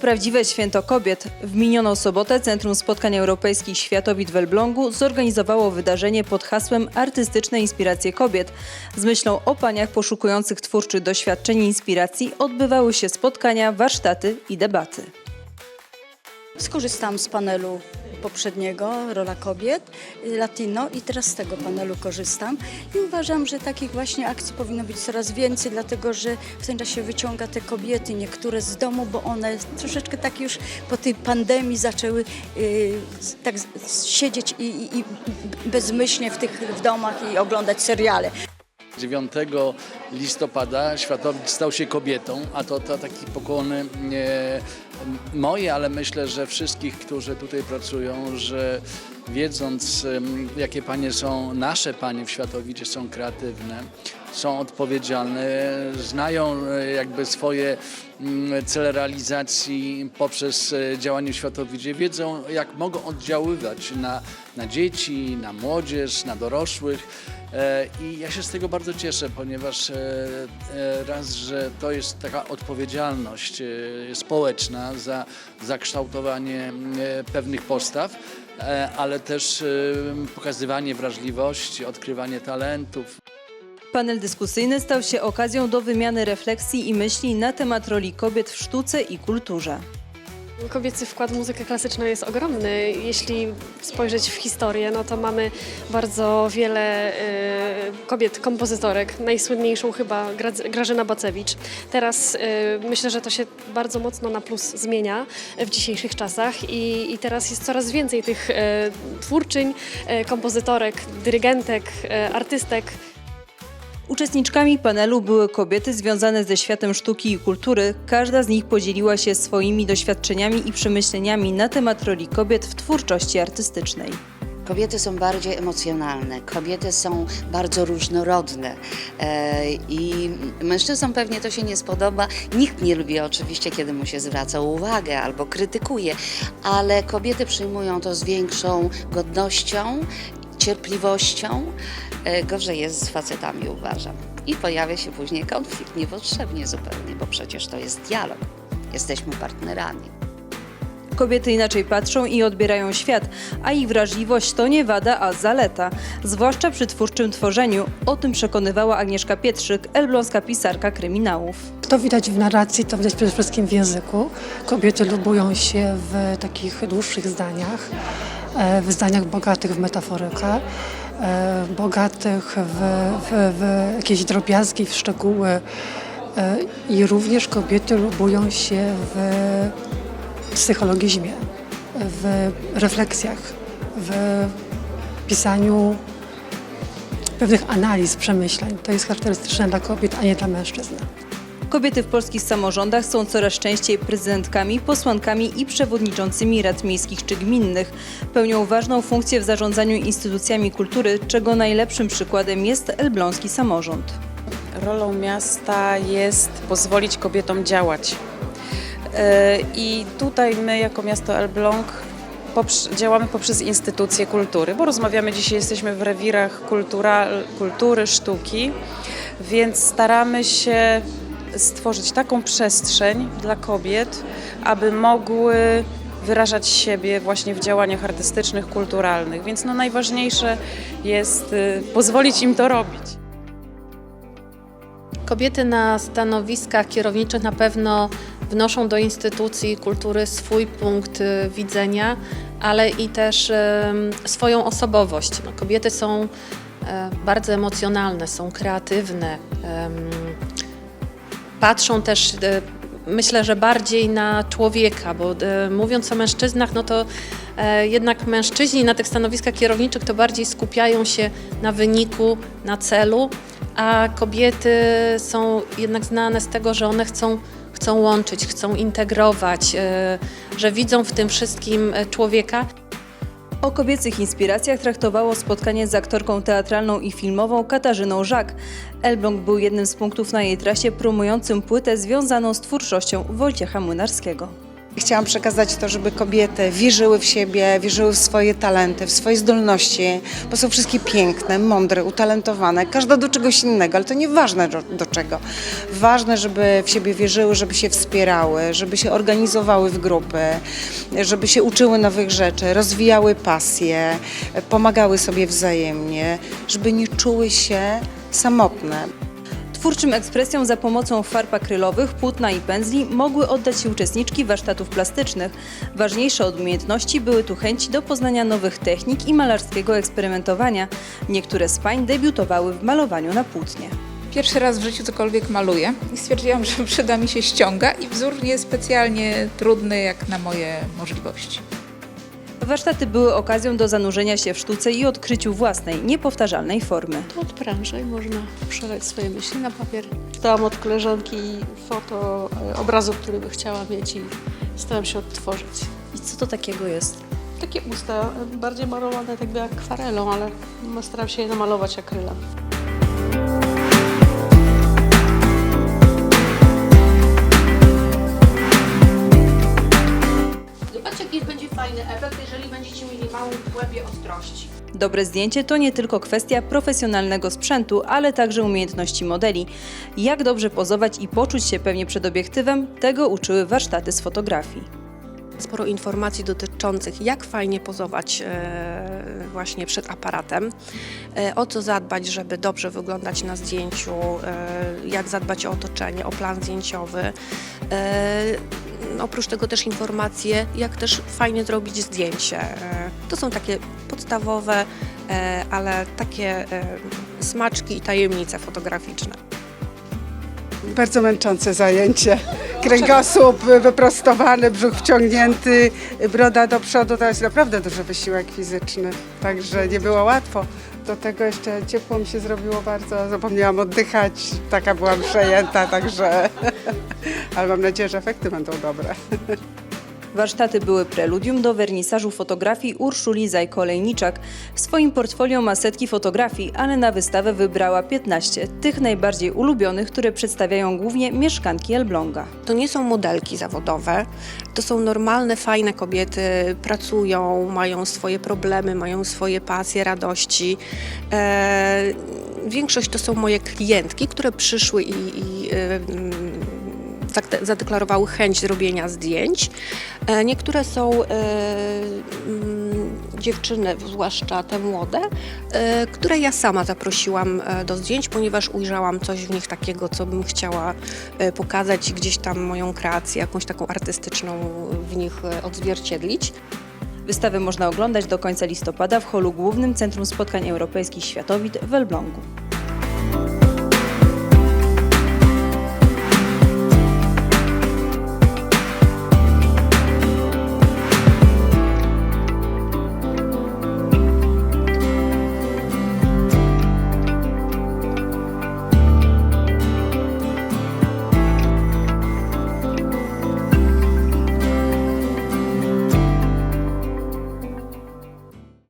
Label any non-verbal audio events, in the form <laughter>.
prawdziwe święto kobiet. W minioną sobotę Centrum Spotkań Europejskich Światowid w Elblągu zorganizowało wydarzenie pod hasłem Artystyczne inspiracje kobiet. Z myślą o paniach poszukujących twórczych doświadczeń i inspiracji odbywały się spotkania, warsztaty i debaty. Skorzystałam z panelu poprzedniego, rola kobiet, latino i teraz z tego panelu korzystam i uważam, że takich właśnie akcji powinno być coraz więcej, dlatego że w tym czasie wyciąga te kobiety, niektóre z domu, bo one troszeczkę tak już po tej pandemii zaczęły y, z- tak siedzieć i, i, i bezmyślnie w tych w domach i oglądać seriale. 9 listopada Światowicz stał się kobietą, a to, to taki pokłony moje, ale myślę, że wszystkich, którzy tutaj pracują, że wiedząc jakie panie są, nasze panie w Światowicie są kreatywne, są odpowiedzialne, znają e, jakby swoje mm, cele realizacji poprzez e, działanie w Światowidzie, wiedzą jak mogą oddziaływać na, na dzieci, na młodzież, na dorosłych. E, I ja się z tego bardzo cieszę, ponieważ e, e, raz, że to jest taka odpowiedzialność społeczna za zakształtowanie e, pewnych postaw, ale też pokazywanie wrażliwości, odkrywanie talentów. Panel dyskusyjny stał się okazją do wymiany refleksji i myśli na temat roli kobiet w sztuce i kulturze. Kobiecy wkład w muzykę klasyczną jest ogromny. Jeśli spojrzeć w historię, no to mamy bardzo wiele e, kobiet kompozytorek. Najsłynniejszą chyba Gra- Grażyna Bacewicz. Teraz e, myślę, że to się bardzo mocno na plus zmienia w dzisiejszych czasach i, i teraz jest coraz więcej tych e, twórczyń, e, kompozytorek, dyrygentek, e, artystek. Uczestniczkami panelu były kobiety związane ze światem sztuki i kultury. Każda z nich podzieliła się swoimi doświadczeniami i przemyśleniami na temat roli kobiet w twórczości artystycznej. Kobiety są bardziej emocjonalne, kobiety są bardzo różnorodne e, i mężczyznom pewnie to się nie spodoba. Nikt nie lubi oczywiście, kiedy mu się zwraca uwagę albo krytykuje, ale kobiety przyjmują to z większą godnością, cierpliwością. E, Gorzej jest z facetami, uważam. I pojawia się później konflikt, niepotrzebnie zupełnie, bo przecież to jest dialog. Jesteśmy partnerami. Kobiety inaczej patrzą i odbierają świat, a ich wrażliwość to nie wada, a zaleta, zwłaszcza przy twórczym tworzeniu. O tym przekonywała Agnieszka Pietrzyk, elbląska pisarka kryminałów. To widać w narracji, to widać przede wszystkim w języku. Kobiety lubują się w takich dłuższych zdaniach, e, w zdaniach bogatych w metaforykę, bogatych w, w, w jakieś drobiazgi, w szczegóły. E, I również kobiety lubują się w psychologizmie, w refleksjach, w pisaniu pewnych analiz, przemyśleń. To jest charakterystyczne dla kobiet, a nie dla mężczyzn. Kobiety w polskich samorządach są coraz częściej prezydentkami, posłankami i przewodniczącymi rad miejskich czy gminnych. Pełnią ważną funkcję w zarządzaniu instytucjami kultury, czego najlepszym przykładem jest elbląski samorząd. Rolą miasta jest pozwolić kobietom działać. E, I tutaj my jako miasto Elbląg działamy poprzez instytucje kultury, bo rozmawiamy dzisiaj, jesteśmy w rewirach kultura, kultury, sztuki, więc staramy się stworzyć taką przestrzeń dla kobiet, aby mogły wyrażać siebie właśnie w działaniach artystycznych, kulturalnych. Więc no najważniejsze jest y, pozwolić im to robić. Kobiety na stanowiskach kierowniczych na pewno wnoszą do instytucji kultury swój punkt y, widzenia, ale i też em, swoją osobowość. No, kobiety są bardzo emocjonalne, są kreatywne, patrzą też, e, myślę, że bardziej na człowieka, bo e, mówiąc o mężczyznach, no to e, jednak mężczyźni na tych stanowiskach kierowniczych to bardziej skupiają się na wyniku, na celu, a kobiety są jednak znane z tego, że one chcą, chcą łączyć, chcą integrować, e, że widzą w tym wszystkim e, człowieka. O kobiecych inspiracjach traktowało spotkanie z aktorką teatralną i filmową Katarzyną Żak. Elbląg był jednym z punktów na jej trasie promującym płytę związaną z twórczością Wojciecha Młynarskiego. Chciałam przekazać to, żeby kobiety wierzyły w siebie, wierzyły w swoje talenty, w swoje zdolności, bo są wszystkie piękne, mądre, utalentowane, każda do czegoś innego, ale to nieważne do, do czego. Ważne, żeby w siebie wierzyły, żeby się wspierały, żeby się organizowały w grupy, żeby się uczyły nowych rzeczy, rozwijały pasje, pomagały sobie wzajemnie, żeby nie czuły się samotne. Twórczym ekspresjom za pomocą farb akrylowych, płótna i pędzli mogły oddać się uczestniczki warsztatów plastycznych. Ważniejsze od umiejętności były tu chęci do poznania nowych technik i malarskiego eksperymentowania. Niektóre z pań debiutowały w malowaniu na płótnie. Pierwszy raz w życiu cokolwiek maluję i stwierdziłam, <laughs> że przyda mi się ściąga i wzór nie specjalnie trudny jak na moje możliwości. Warsztaty były okazją do zanurzenia się w sztuce i odkryciu własnej, niepowtarzalnej formy. To odpręża i można przelać swoje myśli na papier. Dostałam od koleżanki foto e, obrazu, który by chciała mieć i staram się odtworzyć. I co to takiego jest? Takie usta, e, bardziej malowane tak jakby akwarelą, ale staram się je namalować akrylem. Dobre zdjęcie to nie tylko kwestia profesjonalnego sprzętu, ale także umiejętności modeli. Jak dobrze pozować i poczuć się pewnie przed obiektywem, tego uczyły warsztaty z fotografii. Sporo informacji dotyczących, jak fajnie pozować e, właśnie przed aparatem, e, o co zadbać, żeby dobrze wyglądać na zdjęciu, e, jak zadbać o otoczenie, o plan zdjęciowy. Oprócz tego też informacje, jak też fajnie zrobić zdjęcie. To są takie podstawowe, ale takie smaczki i tajemnice fotograficzne. Bardzo męczące zajęcie. Kręgosłup wyprostowany, brzuch wciągnięty, broda do przodu. To jest naprawdę duży wysiłek fizyczny. Także nie było łatwo. Do tego jeszcze ciepło mi się zrobiło bardzo. Zapomniałam oddychać. Taka byłam przejęta, także... <laughs> Ale mam nadzieję, że efekty będą dobre. <laughs> Warsztaty były preludium do wernisażu fotografii Urszuli Zajko-Lejniczak. W swoim portfolio ma setki fotografii, ale na wystawę wybrała 15, tych najbardziej ulubionych, które przedstawiają głównie mieszkanki Elbląga. To nie są modelki zawodowe, to są normalne, fajne kobiety, pracują, mają swoje problemy, mają swoje pasje, radości. E, większość to są moje klientki, które przyszły i, i zak- zadeklarowały chęć zrobienia zdjęć. E, niektóre są e, mm, dziewczyny, zwłaszcza te młode, e, które ja sama zaprosiłam do zdjęć, ponieważ ujrzałam coś w nich takiego, co bym chciała pokazać gdzieś tam moją kreację, jakąś taką artystyczną w nich odzwierciedlić. Wystawę można oglądać do końca listopada w holu głównym Centrum Spotkań Europejskich Światowit w Elblągu.